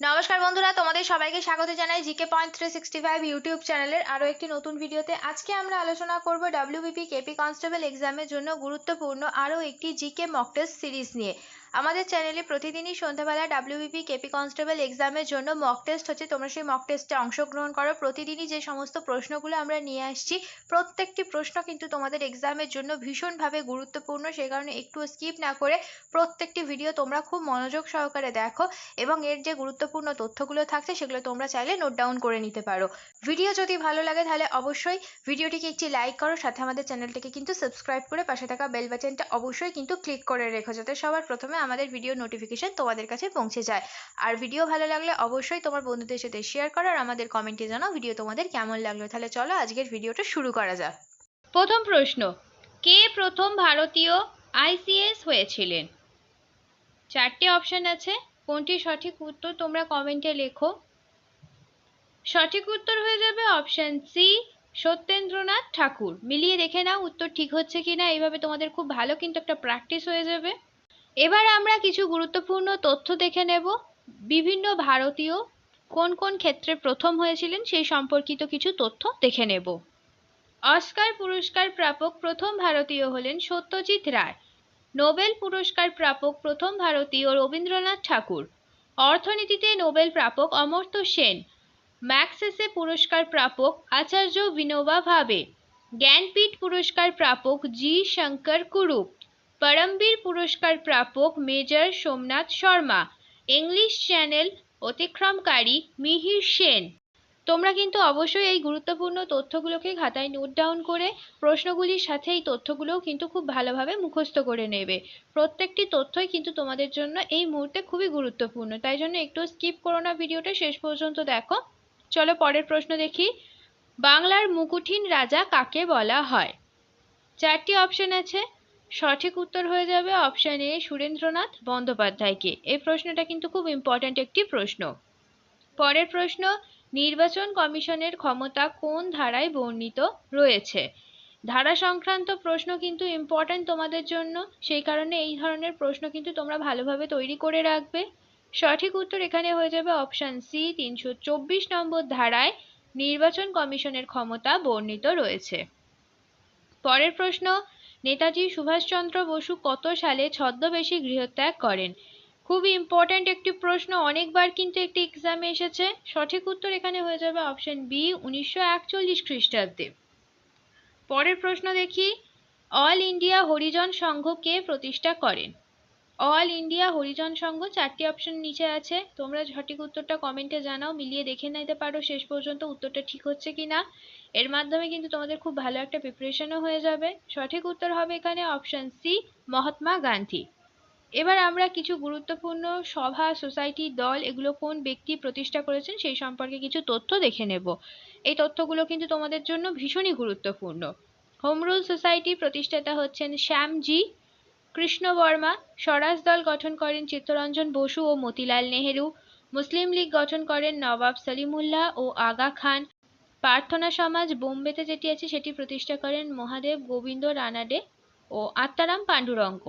নমস্কার বন্ধুরা, তোমাদের সবাইকে স্বাগত জানাই GK point three sixty five YouTube চ্যানেলের আরও একটি নতুন ভিডিওতে। আজকে আমরা আলোচনা করব ডাব্লিউবিপি কেপি কনস্টেবল এক্সামের জন্য গুরুত্বপূর্ণ আরও একটি জিকে মকটেস্ট সিরিজ নিয়ে। আমাদের চ্যানেলে প্রতিদিনই সন্ধ্যাবেলা ডাব্লিউবিপি কেপি কনস্টেবল এক্সামের জন্য মক টেস্ট হচ্ছে। তোমরা সেই মক টেস্টে অংশগ্রহণ করো। প্রতিদিনই যে সমস্ত প্রশ্নগুলো আমরা নিয়ে আসছি, প্রত্যেকটি প্রশ্ন কিন্তু তোমাদের এক্সামের জন্য ভীষণভাবে গুরুত্বপূর্ণ। সেই কারণে একটু স্কিপ না করে প্রত্যেকটি ভিডিও তোমরা খুব মনোযোগ সহকারে দেখো এবং এর যে গুরুত্বপূর্ণ তথ্যগুলো থাকছে সেগুলো তোমরা চাইলে নোট ডাউন করে নিতে পারো। ভিডিও যদি ভালো লাগে তাহলে অবশ্যই ভিডিওটিকে একটি লাইক করো, সাথে আমাদের চ্যানেলটিকে কিন্তু সাবস্ক্রাইব করে পাশে থাকা বেল বাটনটা অবশ্যই কিন্তু ক্লিক করে রেখো, যাতে সবার প্রথমে আমাদের ভিডিও নোটিফিকেশন তোমাদের কাছে পৌঁছে যায়। আর ভিডিও ভালো লাগলে অবশ্যই তোমার বন্ধুদের সাথে শেয়ার করো আর আমাদের কমেন্টে জানাও ভিডিও তোমাদের কেমন লাগল। তাহলে চলো আজকের ভিডিওটা শুরু করা যাক। প্রথম প্রশ্ন, কে প্রথম ভারতীয় আইসিএস হয়েছিলেন? চারটে অপশন আছে, কোনটি সঠিক উত্তর তোমরা কমেন্টে লেখো। সঠিক উত্তর হয়ে যাবে অপশন সি সত্যেন্দ্রনাথ ঠাকুর। মিলিয়ে দেখে নাও উত্তর ঠিক হচ্ছে কিনা, এইভাবে তোমাদের খুব ভালো কিন্তু একটা প্র্যাকটিস হয়ে যাবে। এবার আমরা কিছু গুরুত্বপূর্ণ তথ্য দেখে নেব। বিভিন্ন ভারতীয় কোন কোন ক্ষেত্রে প্রথম হয়েছিলেন সেই সম্পর্কিত কিছু তথ্য দেখে নেব। অস্কার পুরস্কার প্রাপক প্রথম ভারতীয় হলেন সত্যজিৎ রায়। নোবেল পুরস্কার প্রাপক প্রথম ভারতীয় রবীন্দ্রনাথ ঠাকুর। অর্থনীতিতে নোবেল প্রাপক অমর্ত্য সেন। ম্যাক্সেসে পুরস্কার প্রাপক আচার্য বিনোবা ভাবে। জ্ঞানপীঠ পুরস্কার প্রাপক জি শঙ্কর কুরুপ। পরমবীর পুরস্কার প্রাপক major Somnath Sharma English channel অতিক্রমকারী Mihir Sen. তোমরা কিন্তু অবশ্যই এই গুরুত্বপূর্ণ তথ্যগুলোকে খাতায় নোট ডাউন করে প্রশ্নগুলির সাথে এই তথ্যগুলোও কিন্তু খুব ভালোভাবে মুখস্থ করে নেবে। প্রত্যেকটি তথ্যই কিন্তু তোমাদের জন্য এই মুহূর্তে খুবই গুরুত্বপূর্ণ। তাই জন্য একটু স্কিপ করো না ভিডিওটা, শেষ পর্যন্ত দেখো। চলো পরের প্রশ্ন দেখি। বাংলার মুকুঠিন রাজা কাকে বলা হয়? চারটি অপশন আছে। সঠিক উত্তর হয়ে যাবে অপশন এ সুরেন্দ্রনাথ বন্দ্যোপাধ্যায়কে। এই প্রশ্নটা কিন্তু খুব ইম্পর্ট্যান্ট একটি প্রশ্ন। পরের প্রশ্ন, নির্বাচন কমিশনের ক্ষমতা কোন ধারায় বর্ণিত রয়েছে? ধারা সংক্রান্ত প্রশ্ন কিন্তু ইম্পর্ট্যান্ট তোমাদের জন্য, সেই কারণে এই ধরনের প্রশ্ন কিন্তু তোমরা ভালোভাবে তৈরি করে রাখবে। সঠিক উত্তর এখানে হয়ে যাবে অপশন সি তিনশো চব্বিশ নম্বর ধারায় নির্বাচন কমিশনের ক্ষমতা বর্ণিত রয়েছে। পরের প্রশ্ন নেতাজি সুভাষচন্দ্র বসু কত সালে ছদ্মবেশী গৃহত্যাগ করেন? খুবই ইম্পর্ট্যান্ট একটি প্রশ্ন, অনেকবার কিন্তু একটি এক্সামে এসেছে। সঠিক উত্তর এখানে হয়ে যাবে অপশন বি উনিশশো একচল্লিশ খ্রিস্টাব্দে। পরের প্রশ্ন দেখি অল ইন্ডিয়া হরিজন সংঘ কে প্রতিষ্ঠা করেন? অল ইন্ডিয়া হরিজন সংঘ চারটি অপশন নিচে আছে। তোমরা সঠিক উত্তরটা কমেন্টে জানাও, মিলিয়ে দেখে নিতে পারো শেষ পর্যন্ত উত্তরটা ঠিক হচ্ছে কিনা। এর মাধ্যমে কিন্তু তোমাদের খুব ভালো একটা প্রিপারেশনও হয়ে যাবে। সঠিক উত্তর হবে এখানে অপশন সি মহাত্মা গান্ধী। এবার আমরা কিছু গুরুত্বপূর্ণ সভা সোসাইটি দল, এগুলো কোন ব্যক্তি প্রতিষ্ঠা করেছেন সেই সম্পর্কে কিছু তথ্য দেখে নেব। এই তথ্যগুলো কিন্তু তোমাদের জন্য ভীষণই গুরুত্বপূর্ণ। হোম রুল সোসাইটি প্রতিষ্ঠাতা হচ্ছেন শ্যামজি। কৃষ্ণ বর্মা, স্বরাজ দল গঠন করেন চিত্তরঞ্জন বসু ও মতিলাল নেহেরু। মুসলিম লীগ গঠন করেন নবাব সলিমুল্লাহ ও আগা খান। প্রার্থনা সমাজ বোম্বেতে যেটি আছে সেটি প্রতিষ্ঠা করেন মহাদেব গোবিন্দ রানাডে ও Atmaram Pandurang.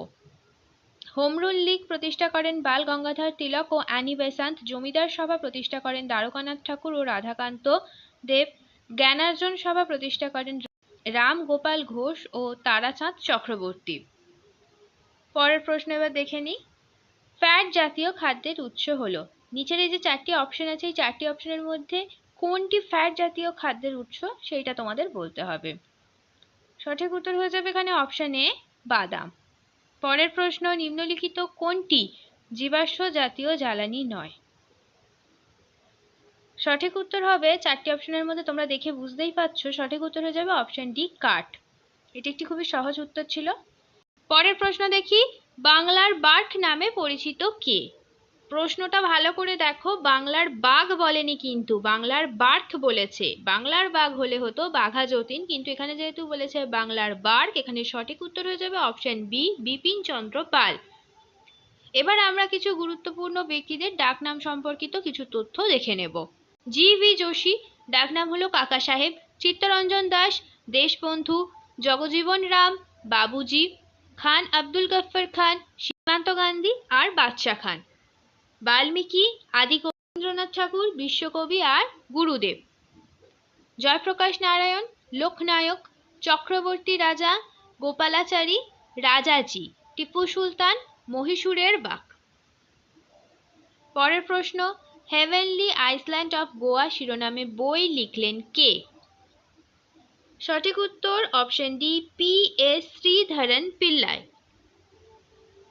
Home rule league প্রতিষ্ঠা করেন বাল গঙ্গাধর তিলক ও অ্যানি বেসান্ত। জমিদার সভা প্রতিষ্ঠা করেন দ্বারকানাথ ঠাকুর ও রাধাকান্ত দেব। জ্ঞানার্জন সভা প্রতিষ্ঠা করেন রাম গোপাল ঘোষ ও তারাচাঁদ চক্রবর্তী। পরের প্রশ্ন এবার দেখে নিই। ফ্যাট জাতীয় খাদ্যের উৎস হলো। নিচের এই যে চারটি অপশন আছে, এই চারটি অপশনের মধ্যে কোনটি ফ্যাট জাতীয় খাদ্যের উৎস সেইটা তোমাদের বলতে হবে। সঠিক উত্তর হয়ে যাবে এখানে অপশন এ বাদাম। পরের প্রশ্ন, নিম্নলিখিত কোনটি জীবাশ্ম জাতীয় জ্বালানি নয়? সঠিক উত্তর হবে, চারটি অপশনের মধ্যে তোমরা দেখে বুঝতেই পারছ, সঠিক উত্তর হয়ে যাবে অপশন ডি কাঠ। এটি একটি খুবই সহজ উত্তর ছিল। পরের প্রশ্ন দেখি, বাংলার বার্ক নামে পরিচিত কে? প্রশ্নটা ভালো করে দেখো, বাংলার বাঘ বলেনি কিন্তু, বাংলার বার্থ বলেছে। বাংলার বাঘ হলে হতো বাঘা যতীন, কিন্তু এখানে যেহেতু বলেছে বাংলার বার্ক, এখানে সঠিক উত্তর হয়ে যাবে অপশন বি বিপিন চন্দ্র পাল। এবার আমরা কিছু গুরুত্বপূর্ণ ব্যক্তিদের ডাকনাম সম্পর্কিত কিছু তথ্য দেখে নেব। জি ভি যোশী, ডাকনাম হলো কাকা সাহেব, চিত্তরঞ্জন দাস, দেশবন্ধু, জগজীবন রাম, বাবুজি খান আব্দুল গফ্ফর খান, সীমান্ত গান্ধী আর বাদশা খান। বাল্মীকি আদি রবীন্দ্রনাথ ঠাকুর, বিশ্বকবি আর গুরুদেব। জয়প্রকাশ নারায়ণ, লোকনায়ক, চক্রবর্তী রাজা, গোপালাচারী, রাজাজি, টিপু সুলতান, মহীশূরের বাক। পরের প্রশ্ন হেভেনলি আইসল্যান্ড অফ গোয়া শিরোনামে বই লিখলেন কে? সঠিক উত্তর option D P S Sreedharan Pillai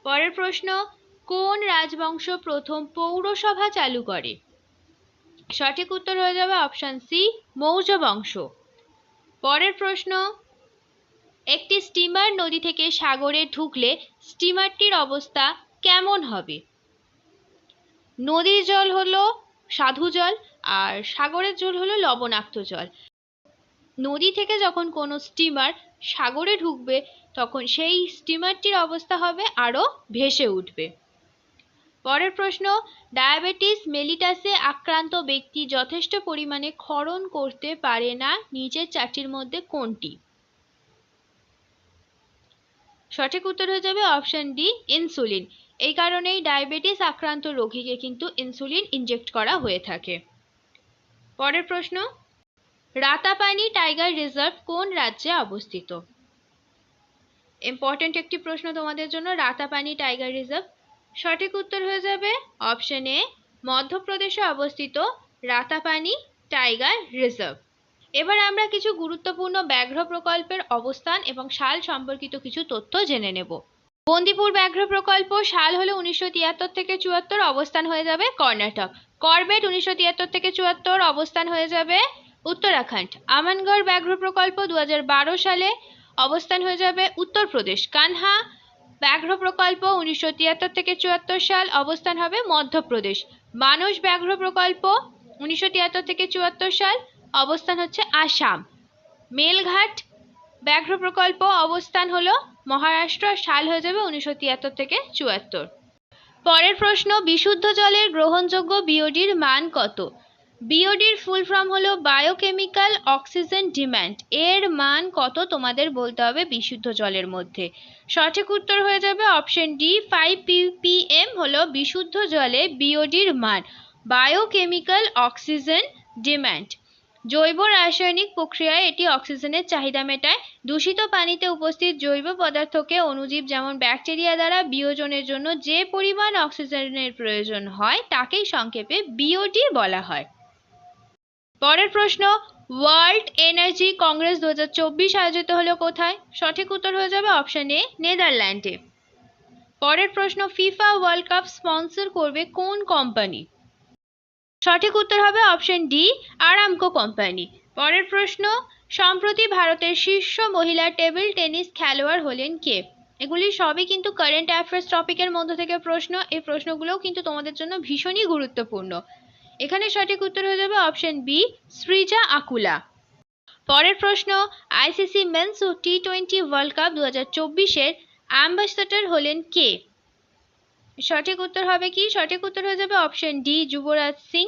পরের প্রশ্ন, কোন রাজবংশ প্রথম পৌরসভা চালু করে? সঠিক উত্তর হয়ে যাবে অপশন সি মৌর্য বংশ পরের প্রশ্ন, একটি স্টিমার নদী থেকে সাগরে ঢুকলে স্টিমারটির অবস্থা কেমন হবে? নদীর জল হলো সাধু জল আর সাগরের জল হলো লবণাক্ত জল। নদী থেকে যখন কোনো স্টিমার সাগরে ঢুকবে, তখন সেই স্টিমারটির অবস্থা হবে আরও ভেসে উঠবে। পরের প্রশ্ন ডায়াবেটিস মেলিটাসে আক্রান্ত ব্যক্তি যথেষ্ট পরিমাণে ক্ষরণ করতে পারে না, নিচের চারটির মধ্যে কোনটি? সঠিক উত্তর হয়ে যাবে অপশন ডি ইনসুলিন এই কারণেই ডায়াবেটিস আক্রান্ত রোগীকে কিন্তু ইনসুলিন ইনজেক্ট করা হয়ে থাকে। পরের প্রশ্ন রাতাপানি টাইগার রিজার্ভ কোন রাজ্যে অবস্থিত? ইম্পর্ট্যান্ট একটি প্রশ্ন তোমাদের জন্য, রাতাপানি টাইগার রিজার্ভ। সঠিক উত্তর হয়ে যাবে অপশন এ মধ্যপ্রদেশে অবস্থিত রাতাপানি টাইগার রিজার্ভ। এবার আমরা কিছু গুরুত্বপূর্ণ ব্যাঘ্র প্রকল্পের অবস্থান এবং সাল সম্পর্কিত কিছু তথ্য জেনে নেব। বন্দিপুর ব্যাঘ্র প্রকল্প সাল হলো উনিশশো তিয়াত্তর থেকে চুয়াত্তর অবস্থান হয়ে যাবে কর্ণাটক। করবেট উনিশশো তিয়াত্তর থেকে চুয়াত্তর অবস্থান হয়ে যাবে উত্তরাখণ্ড। আমানগড় ব্যাঘ্র প্রকল্প দু হাজার বারো সালে অবস্থান হয়ে যাবে উত্তরপ্রদেশ। কানহা ব্যাঘ্র প্রকল্প উনিশশো তিয়াত্তর থেকে চুয়াত্তর সাল অবস্থান হবে মধ্যপ্রদেশ। মানস ব্যাঘ্র প্রকল্প উনিশশো তিয়াত্তর থেকে চুয়াত্তর সাল অবস্থান হচ্ছে আসাম। মেলঘাট ব্যাঘ্র প্রকল্প অবস্থান হলো মহারাষ্ট্র, সাল হয়ে যাবে উনিশশো তিয়াত্তর থেকে চুয়াত্তর। পরের প্রশ্ন, বিশুদ্ধ জলের গ্রহণযোগ্য বিওডির মান কত? বিওডির ফুল ফর্ম হলো বায়োকেমিক্যাল অক্সিজেন ডিম্যান্ড এর মান কত তোমাদের বলতে হবে বিশুদ্ধ জলের মধ্যে। সঠিক উত্তর হয়ে যাবে অপশন ডি ফাইভ পিপিএম হলো বিশুদ্ধ জলে বিওডির মান। বায়োকেমিক্যাল অক্সিজেন ডিম্যান্ড জৈব রাসায়নিক প্রক্রিয়ায় এটি অক্সিজেনের চাহিদা মেটায়। দূষিত পানিতে উপস্থিত জৈব পদার্থকে অণুজীব যেমন ব্যাকটেরিয়া দ্বারা বিয়োজনের জন্য যে পরিমাণ অক্সিজেনের প্রয়োজন হয়, তাকেই সংক্ষেপে বিওডি বলা হয়। পরের প্রশ্ন ওয়ার্ল্ড এনার্জি কংগ্রেস দু হাজার চব্বিশ আয়োজিত হলো কোথায়? সঠিক উত্তর হয়ে যাবে অপশন এ নেদারল্যান্ডে। পরের প্রশ্ন ফিফা ওয়ার্ল্ড কাপ স্পন্সর করবে কোন কোম্পানি সঠিক উত্তর হবে অপশন ডি আরামকো কোম্পানি পরের প্রশ্ন, সম্প্রতি ভারতের শীর্ষ মহিলা টেবিল টেনিস খেলোয়াড় হলেন কে? এগুলি সবই কিন্তু কারেন্ট অ্যাফেয়ার্স টপিকের মধ্য থেকে প্রশ্ন। এই প্রশ্নগুলোও কিন্তু তোমাদের জন্য ভীষণই গুরুত্বপূর্ণ। এখানে সঠিক উত্তর হয়ে যাবে অপশন বি, সৃজা আকুলা। পরের প্রশ্ন আইসিসি মেন্স ও টি টোয়েন্টি ওয়ার্ল্ড কাপ দু হাজার চব্বিশের অ্যাম্বাসেডর হলেন কে? সঠিক উত্তর হবে কি? সঠিক উত্তর হয়ে যাবে অপশন ডি, যুবরাজ সিং।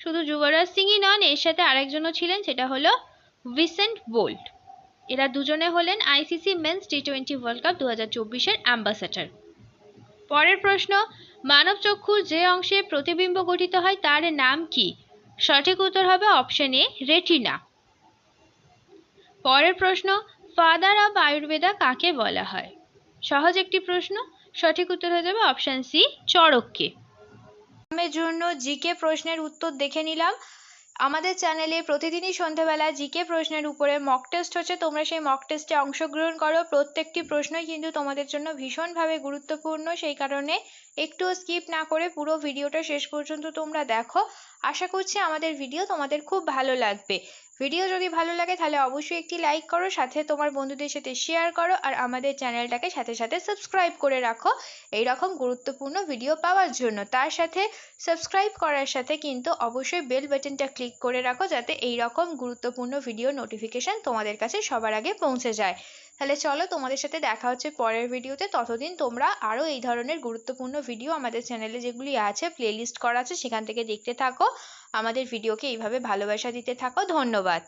শুধু যুবরাজ সিংই নন, এর সাথে আরেকজনও ছিলেন, সেটা হলো ভিসেন্ট বোল্ট। এরা দুজনে হলেন ICC men's T twenty World Cup দু হাজার চব্বিশের অ্যাম্বাসেডর। পরের প্রশ্ন মানব চক্ষুর যে অংশে প্রতিবিম্ব গঠিত হয়, তার নাম কি? সঠিক উত্তর হবে অপশন এ রেটিনা পরের প্রশ্ন ফাদার অব আয়ুর্বেদা কাকে বলা হয়? সহজ একটি প্রশ্ন, সঠিক উত্তর হয়ে যাবে অপশন সি চড়ককে। জন্য জিকে প্রশ্নের উত্তর দেখে নিলাম। আমাদের চ্যানেলে প্রতিদিনই সন্ধ্যাবেলা জিকে প্রশ্নের উপরে মক টেস্ট হচ্ছে। তোমরা সেই মক টেস্টে অংশগ্রহণ করো। প্রত্যেকটি প্রশ্নই কিন্তু তোমাদের জন্য ভীষণভাবে গুরুত্বপূর্ণ। সেই কারণে একটুও স্কিপ না করে পুরো ভিডিওটা শেষ পর্যন্ত তোমরা দেখো। আশা করছি আমাদের ভিডিও তোমাদের খুব ভালো লাগবে। ভিডিও যদি ভালো লাগে, তাহলে অবশ্যই একটি লাইক করো, সাথে তোমার বন্ধুদের সাথে শেয়ার করো, আর আমাদের চ্যানেলটাকে সাথে সাথে সাবস্ক্রাইব করে রাখো। এই রকম গুরুত্বপূর্ণ ভিডিও পাওয়ার জন্য। তার সাথে সাবস্ক্রাইব করার সাথে কিন্তু অবশ্যই বেল বাটনটা ক্লিক করে রাখো, যাতে এই রকম গুরুত্বপূর্ণ ভিডিও নোটিফিকেশান তোমাদের কাছে সবার আগে পৌঁছে যায়। তাহলে চলো তোমাদের সাথে দেখা হচ্ছে পরের ভিডিওতে। ততদিন তোমরা আরও এই ধরনের গুরুত্বপূর্ণ ভিডিও আমাদের চ্যানেলে যেগুলি আছে প্লেলিস্ট করা আছে, সেখান থেকে দেখতে থাকো। আমাদের ভিডিওকে এইভাবে ভালোবাসা দিতে থাকো। ধন্যবাদ।